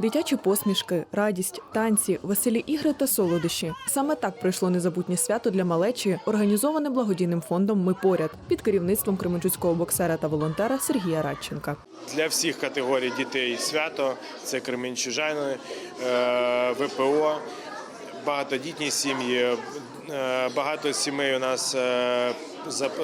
Дитячі посмішки, радість, танці, веселі ігри та солодощі. Саме так пройшло незабутнє свято для малечі, організоване благодійним фондом Ми поряд під керівництвом кременчуцького боксера та волонтера Сергія Радченка. Для всіх категорій дітей свято це кременчужани, е, ВПО, багатодітні сім'ї. Е, Багато сімей у нас е,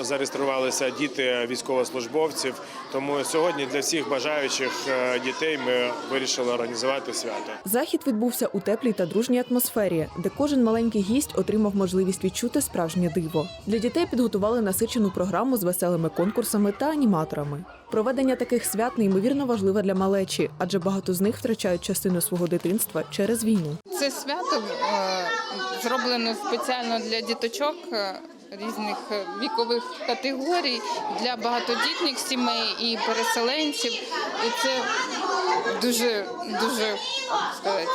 зареєструвалися діти військовослужбовців. Тому сьогодні для всіх бажаючих е, дітей ми вирішили організувати свято. Захід відбувся у теплій та дружній атмосфері, де кожен маленький гість отримав можливість відчути справжнє диво. Для дітей підготували насичену програму з веселими конкурсами та аніматорами. Проведення таких свят неймовірно важливе для малечі, адже багато з них втрачають частину свого дитинства через війну. Це свято е, зроблено спеціально для діточок е, різних е, вікових категорій, для багатодітних сімей і переселенців. І це дуже дуже сказати,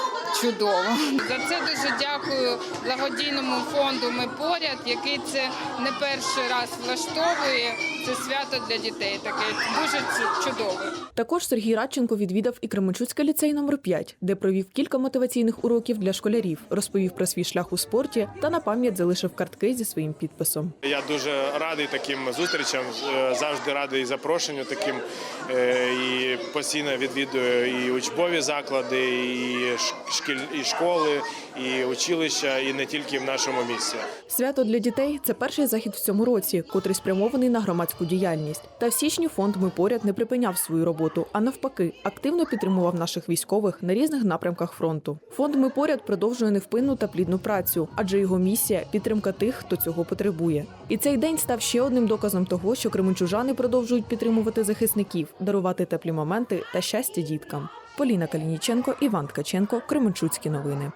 чудово. За це дуже дякую благодійному фонду Ми поряд, який це не перший раз влаштовує. Це свято для дітей. Таке дуже чу- чудове. Також Сергій Радченко відвідав і Кременчуцький ліцей номер 5 де провів кілька мотиваційних уроків для школярів, розповів про свій шлях у спорті та на пам'ять залишив картки зі своїм підписом. Я дуже радий таким зустрічам, е, завжди радий запрошенню таким е, і постійно відвідую і учбові заклади, і шкіль, і школи, і училища, і не тільки в нашому місті. Свято для дітей це перший захід в цьому році, котрий спрямований на громадську діяльність. Та в січні фонд Ми поряд не припиняв свою роботу, а навпаки, активно підтримував наших військових на різних напрямках фронту. Фонд Ми поряд продовжує невпинну та плідну працю, адже його місія підтримка тих, хто цього потребує. І цей день став ще одним доказом того, що кременчужани продовжують підтримувати захисників, дарувати теплі моменти та щастя діткам. Поліна Калініченко, Іван Ткаченко, Кременчуцькі новини.